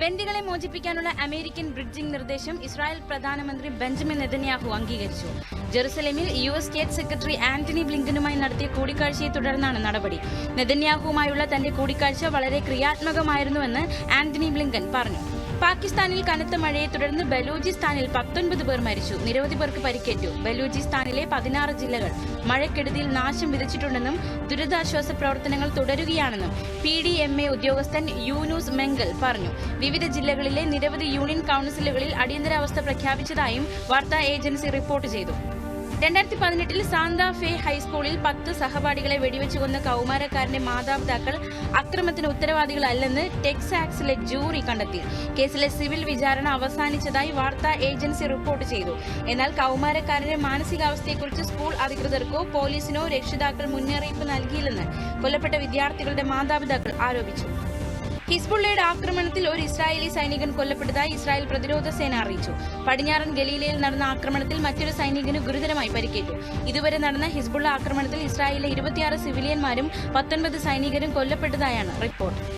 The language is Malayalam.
ബന്ദികളെ മോചിപ്പിക്കാനുള്ള അമേരിക്കൻ ബ്രിഡ്ജിംഗ് നിർദ്ദേശം ഇസ്രായേൽ പ്രധാനമന്ത്രി ബെഞ്ചമിൻ നെതന്യാഹു അംഗീകരിച്ചു. ജെറുസലേമിൽ U S state secretary Antony ബ്ലിങ്കനുമായി നടത്തിയ കൂടിക്കാഴ്ചയെ തുടർന്നാണ് നടപടി. നെതന്യാഹുവുമായുള്ള തന്റെ കൂടിക്കാഴ്ച വളരെ ക്രിയാത്മകമായിരുന്നുവെന്ന് ആന്റണി ബ്ലിങ്കൻ പറഞ്ഞു. പാകിസ്ഥാനിൽ കനത്ത മഴയെ തുടർന്ന് ബലൂചിസ്ഥാനിൽ പത്തൊൻപത് പേർ മരിച്ചു. നിരവധി പേർക്ക് പരിക്കേറ്റു. ബലൂചിസ്ഥാനിലെ പതിനാറ് ജില്ലകൾ മഴക്കെടുതിയിൽ നാശം വിതച്ചിട്ടുണ്ടെന്നും ദുരിതാശ്വാസ പ്രവർത്തനങ്ങൾ തുടരുകയാണെന്നും പി ഡി എം എ ഉദ്യോഗസ്ഥൻ യൂനൂസ് മെങ്കൽ പറഞ്ഞു. വിവിധ ജില്ലകളിലെ നിരവധി യൂണിയൻ കൌൺസിലുകളിൽ അടിയന്തരാവസ്ഥ പ്രഖ്യാപിച്ചതായും വാർത്താ ഏജൻസി റിപ്പോർട്ട് ചെയ്തു. രണ്ടായിരത്തി പതിനെട്ടിൽ സാന്താ ഫേ ഹൈസ്കൂളിൽ പത്ത് സഹപാഠികളെ വെടിവെച്ചു കൊന്ന കൗമാരക്കാരന്റെ മാതാപിതാക്കൾ അക്രമത്തിന് ഉത്തരവാദികളല്ലെന്ന് ടെക്സാക്സിലെ ജൂറി കണ്ടെത്തി. കേസിലെ സിവിൽ വിചാരണ അവസാനിച്ചതായി വാർത്താ ഏജൻസി റിപ്പോർട്ട് ചെയ്തു. എന്നാൽ കൗമാരക്കാരന്റെ മാനസികാവസ്ഥയെക്കുറിച്ച് സ്കൂൾ അധികൃതർക്കോ പോലീസിനോ രക്ഷിതാക്കൾ മുന്നറിയിപ്പ് നൽകിയില്ലെന്ന് കൊല്ലപ്പെട്ട വിദ്യാർത്ഥികളുടെ മാതാപിതാക്കൾ ആരോപിച്ചു. ഹിസ്ബുള്ളയുടെ ആക്രമണത്തിൽ ഒരു ഇസ്രായേലി സൈനികൻ കൊല്ലപ്പെട്ടതായി ഇസ്രായേൽ പ്രതിരോധ സേന അറിയിച്ചു. പടിഞ്ഞാറൻ ഗലീലയിൽ നടന്ന ആക്രമണത്തിൽ മറ്റൊരു സൈനികന് ഗുരുതരമായി പരിക്കേറ്റു. ഇതുവരെ നടന്ന ഹിസ്ബുള്ള ആക്രമണത്തിൽ ഇസ്രായേലിലെ ഇരുപത്തിയാറ് സിവിലിയന്മാരും പത്തൊൻപത് സൈനികരും കൊല്ലപ്പെട്ടതായാണ് റിപ്പോർട്ട്.